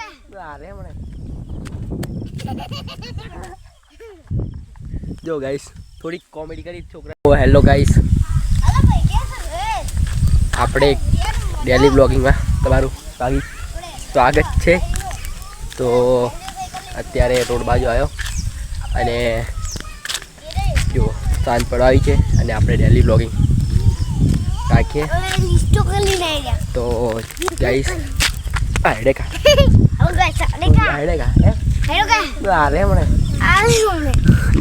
guys. આ રે મને જો ગાઈસ થોડીક કોમેડી કરી છોકરા. Hello guys? આપણે ડેલી બ્લોગિંગમાં તમારું સ્વાગત સ્વાગત છે. તો અત્યારે રોડ બાજુ આવ્યો અને જો સાંજ પડવા આવી છે અને આપણે ડેલી બ્લોગિંગ રાખીએ હવે લિસ્ટો કરી લઈ ગયા. તો ગાઈસ આયડે કા Adeka. કા હે Hello guys. આ રે મને આ મને.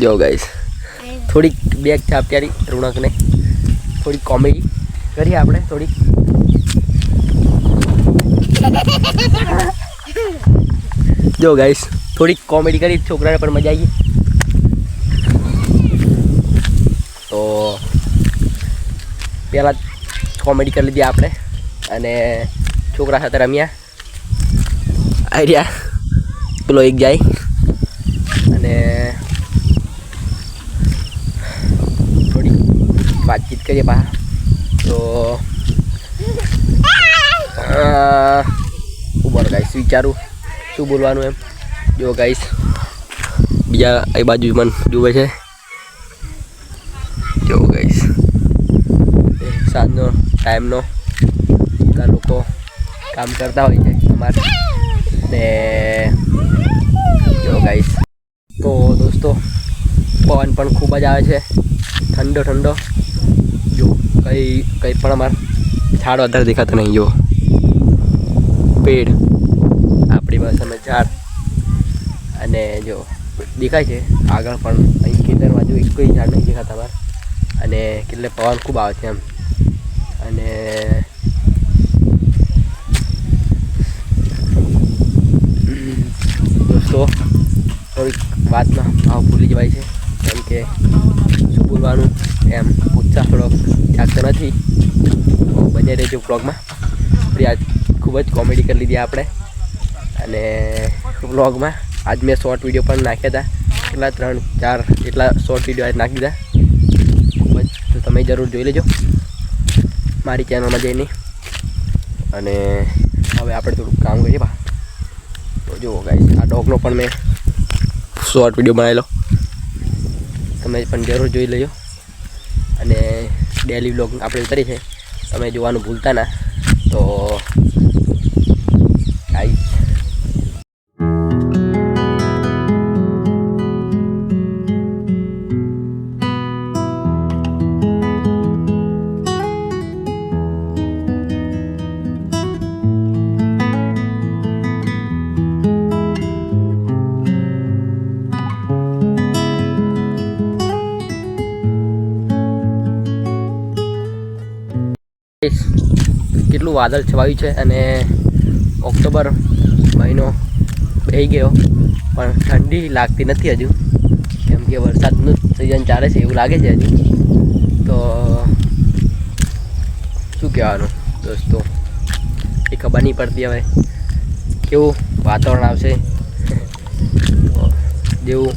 જો ગાઈસ થોડીક બેગ છે અત્યારે ઋણકને થોડીક કોમેડી કરીએ આપણે થોડીક જો ગાઈસ થોડીક કોમેડી કરી છોકરાને પણ મજા આવી તો પહેલાં કોમેડી કરી લીધી આપણે. અને છોકરા સાથે રમ્યા. આઈડિયા પેલો એક જાય. અને થોડી વાતચીત કરીએ પા તો બોલો ગાઈશ વિચારું. શું બોલવાનું એમ? જો ગાઈશ બીજા એ બાજુ મન જુએ છે. જો ગાઈસ સાંજનો ટાઈમનો બધા લોકો કામ કરતા હોય છે અમારે. ને જો ગાઈસ તો દોસ્તો, પવન પણ ખૂબ જ આવે છે. ઠંડો ઠંડો. જો, કંઈ કંઈ પણ અમારે ઝાડ વધારે દેખાતો નહીં, જો. પેડ, આપણી ભાષામાં ઝાડ. અને જો, દેખાય છે, આગળ પણ અહીં ખેતરમાં જો એક કોઈ ઝાડ નહીં દેખાતા અમારે. અને કેટલે પવન ખૂબ આવે છે એમ. અને દોસ્તો વાતમાં ભાવ ભૂલી જવાય છે. કેમ કે શું બોલવાનું? એમ ઉત્સાહ થોડો જાગતો નથી. બને રહેજો બ્લોગમાં ફરી આજ ખૂબ જ કોમેડી કરી લીધી આપણે. અને બ્લોગમાં આજ મેં શોર્ટ વીડિયો પણ નાખ્યા હતા. કેટલા ત્રણ, ચાર જેટલા શોર્ટ વીડિયો આજ નાખી દીધા. ખૂબ જ, તો તમે જરૂર જોઈ લેજો મારી ચેનલમાં જઈને. અને હવે આપણે થોડુંક કામ કરીએ બા. તો જુઓ ગાઈસ આ ડોગનો પણ મેં શોર્ટ વીડિયો બનાવેલો. તમે પણ જરૂર જોઈ લેજો. અને ડેલી બ્લોગ આપણે ઉતારી છે. તમે જોવાનું ભૂલતા ના. તો કેટલું વાદળ છવાયું છે અને ઓક્ટોબર મહિનો બેહી ગયો. પણ ઠંડી લાગતી નથી હજુ. કેમ કે વરસાદનું સિઝન ચાલે છે એવું લાગે છે હજુ. તો શું કહેવાનું દોસ્તો? એ ખબર નહીં પડતી હવે. કેવું વાતાવરણ આવશે? જેવું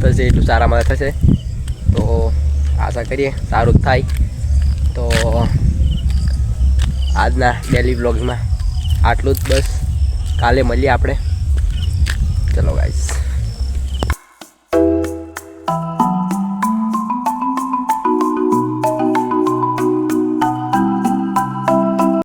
થશે એટલું સારામાં થશે. તો આશા કરીએ સારું જ થાય. તો આજના ડેલી બ્લોગમાં આટલું જ બસ. કાલે મળીએ આપણે. ચલો ગાઈસ